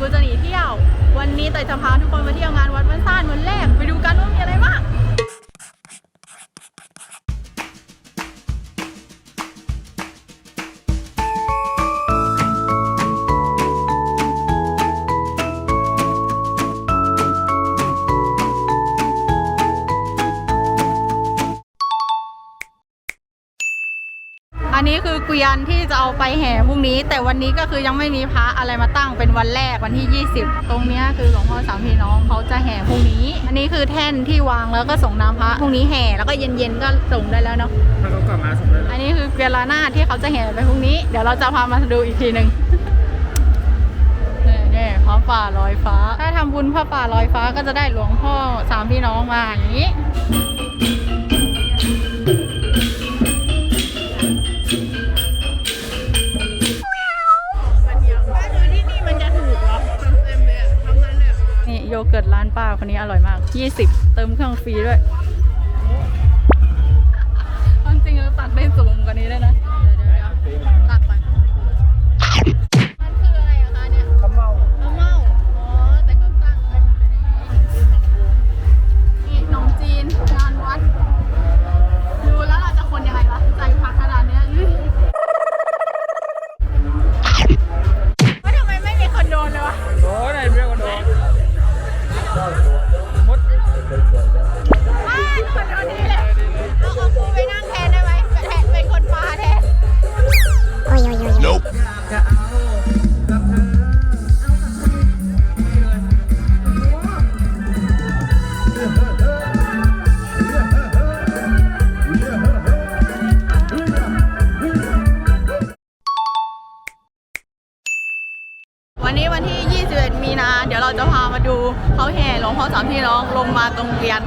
กูจะหนีเที่ยว วันนี้เตยจะพาทุกคนมาเที่ยวงานวัดบ้านซ่านวันแรก ไปดูกันว่ามีอะไรบ้าง เกวียนที่จะเอาไปแห่พรุ่งนี้ แต่วันนี้ก็คือยังไม่มีพระอะไรมาตั้งเป็นวันแรกวันที่ 20 ตรงเนี้ยคือหลวงพ่อสามพี่น้องเขาจะแห่พรุ่งนี้ อันนี้คือแท่นที่วางแล้วก็ส่งน้ำพระพรุ่งนี้แห่แล้วก็เย็นๆก็ส่งได้แล้วเนาะถ้าเขากลับมาส่งได้เลยอันนี้คือเกวียนลาหน้าที่เขาจะแห่ไปพรุ่งนี้เดี๋ยวเราจะพามาดูอีกทีหนึ่งนี่ๆพระป่าลอยฟ้า ถ้าทำบุญพระป่าลอยฟ้าก็จะได้หลวงพ่อสามพี่น้องมาอย่างนี้ เกิดร้านป้าคนนี้อร่อยมาก 20 เติมเครื่องฟรีด้วย เขาแห่หลวงพ่อสามพี่น้องลงมาตรงเรียน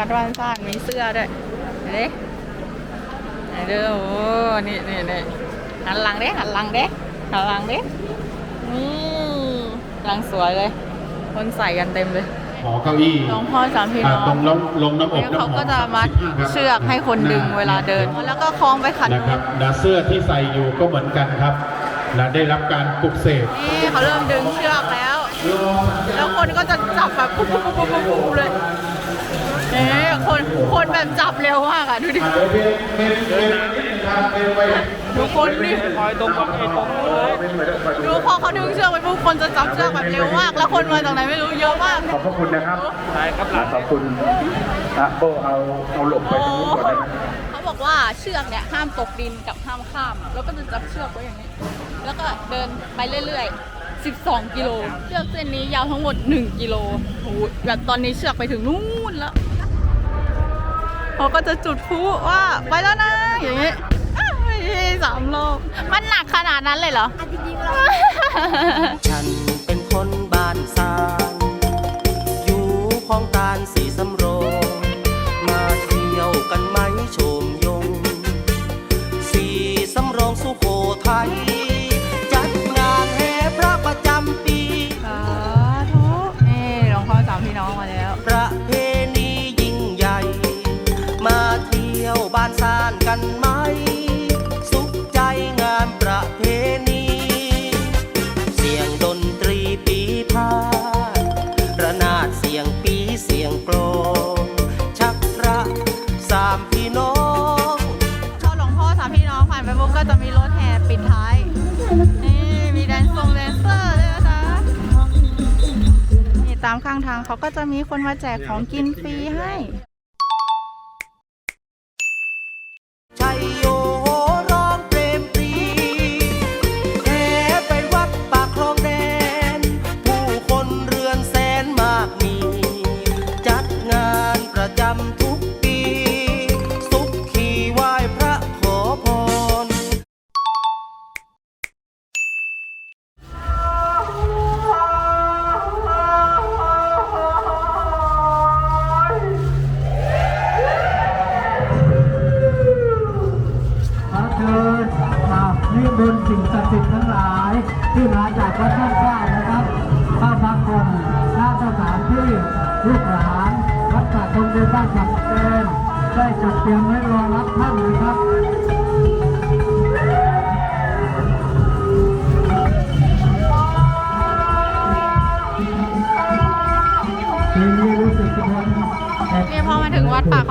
วัดบ้านซ่านมีเสื้อด้วยเห็นดิไหนดูโอ้นี่นี่นี่หันหลังเด้หันหลังเด้หันหลังเด้นี่หลังสวยเลย คนใส่กันเต็มเลยหอเก้าอี้หลวงพ่อสามพี่น้อ่าองตรงลงลงน้ำอบแล้วน้ำหเขาอมก็จะมัด15ครับเชือกให้คนดึงเวลาเดิน แล้วก็คล้องไปขันนะครับดาเสื้อที่ใส่อยู่ก็เหมือนกันครับและได้รับการปลุกเสกนี่เขาเริ่มดึงเชือกแล้ว แล้วคนก็จะจับแบบปุ๊บปุ๊บปุ๊บปุ๊บปุ๊บเลยเอ๊ะ คนคนแบบจับเร็วมากอะดูดิอ่าเเป็นเป็นเป็นครับเป็นไปดูคนดิคอยตรงกับไอ้ตรงเลยดูพอเขาดึงเชือกไปปุ๊บคนจะจับเชือกแบบเร็วมาก แล้วคนมาจากไหนไม่รู้เยอะมากขอบพระคุณนะครับใช่ครับหลานขอบคุณนะโบเอาเอาหลบไปโอ้ตรงนู้นก่อนได้ไหมเขาบอกว่าเชือกเนี่ยห้ามตกดินกับห้ามข้ามแล้วก็จะจับเชือกไว้อย่างนี้ แล้วก็เดินไปเรื่อยๆ12 กิโล เชือกเส้นนี้ยาวทั้งหมด 1 กิโลโอ้โหแบบตอนนี้เชือกไปถึงนู่นแล้ว เขาก็จะจุดพลุว่าไปแล้วนะอย่างนี้อ้าวไม่ใช่สามรอบมันหนักขนาดนั้นเลยเหรอ ฉันเป็นคน กันไหม สุขใจงานประเพณี เสียงดนตรีปีพาดระนาดเสียงปีเสียงโกลงชักพระสามพี่น้องพอหลวงพ่อสามพี่น้องผ่านไปปุ๊บก็จะมีรถแห่ปิดท้าย นี่มีแดนซ์ทรงแดนเซอร์ด้วยนะคะนี่ตามข้างทางเขาก็จะมีคนมาแจกของกินฟรีให้ นิมนสิ่งศักดิ์สิทธิ์ทั้งหลาย ที่มาจากวัดท่านเจ้านะครับเข้าพักคนหน้าสถานที่ลูกหลานวัดป่าตรงเดินบ้านจัดเต็มได้จัดเตรียมไว้รอรับท่านนะครับ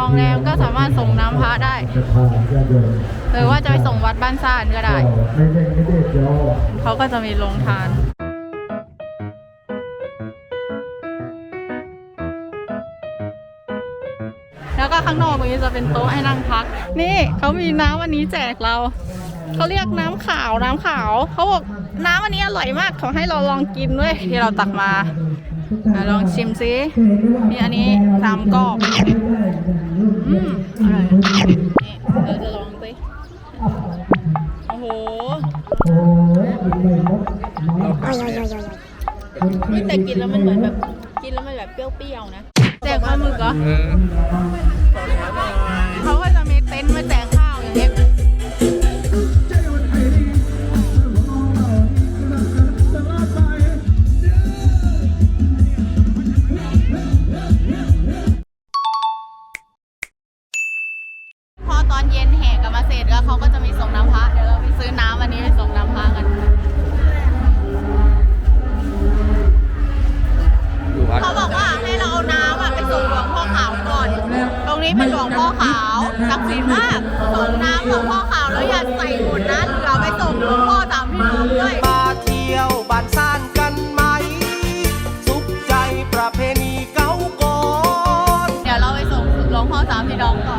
องแดงก็สามารถส่งน้ำพระได้ หรือว่าจะไปส่งวัดบ้านซ่านก็ได้เล่นไม่ได้เดียวเขาก็จะมีโรงทานแล้วก็ข้างนอกตรงนี้จะเป็นโต๊ะให้นั่งพัก นี่เขามีน้ำวันนี้แจกเรา เขาเรียกน้ำขาวน้ำขาว เขาบอกน้ำวันนี้อร่อยมากขอให้เราลองกินด้วยที่เราตักมา อะลองชิมซิมีอันนี้สามกรอบอืมอร่อยนี่เราจะลองสิโอ้โหโอ้ยกินไม่หมดน้อย Oi, oi, oi, oi, oi. เฮ้ยแต่กินแล้วมันเหมือนแบบ กินแล้วมันแบบเปรี้ยวๆนะแจกปลาหมึกเหรอเออ อนเย็นแห่กับมาเสร็จแล้วเขาก็จะมีส่งน้ำพระเดี๋ยวเราไปซื้อน้ำวันนี้ไปส่งน้ำพระกันเขาบอกว่าให้เราเอาน้ำไปส่งหลวงพ่อขาวก่อน ตรงนี้เป็นหลวงพ่อขาวศักดิ์สิทธิ์มากส่งน้ำหลวงพ่อขาวแล้วอย่าใส่หุ่นนะเราไปส่งหลวงพ่อสามพี่น้องด้วยมาเที่ยวบ้านซ่านกันไหมสุขใจประเพณีเก่าก่อนเดี๋ยวเราไปส่งหลวงพ่อสามพี่น้องก่อน